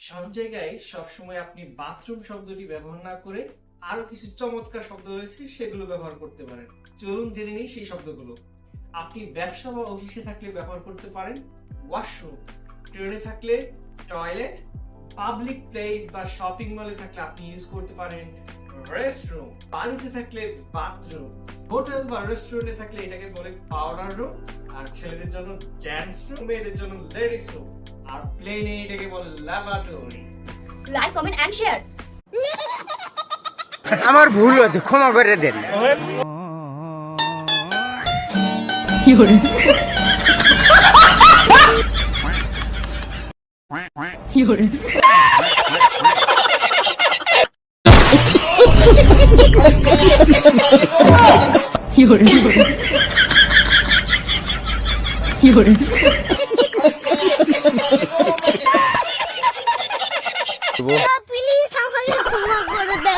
সব জায়গায় সবসময় আপনি বাথরুম শব্দটি ব্যবহার না করে আরও কিছু চমৎকার শব্দ রয়েছে, সেগুলো ব্যবহার করতে পারেন। চলুন জেনে নিই সেই শব্দগুলো। আপনি ব্যবসা বা অফিসে থাকলে ব্যবহার করতে পারেন ওয়াশরুম ট্রেনে থাকলে টয়লেট পাবলিক প্লেস বা শপিং মলে থাকলে আপনি ইউজ করতে পারেন রেস্টরুম বাড়িতে থাকলে বাথরুম হোটেল বা রেস্টুরেন্টে থাকলে এটাকে বলে পাউডার রুম আর ছেলেদের জন্য জেন্টস রুম মেয়েদের জন্য লেডিস রুম আর প্লেনে এটাকে বলে laboratory like comment and share আমার ভুল হয়েছে ক্ষমা করে দেন। প্লিজ আমাকে ক্ষমা করে দাও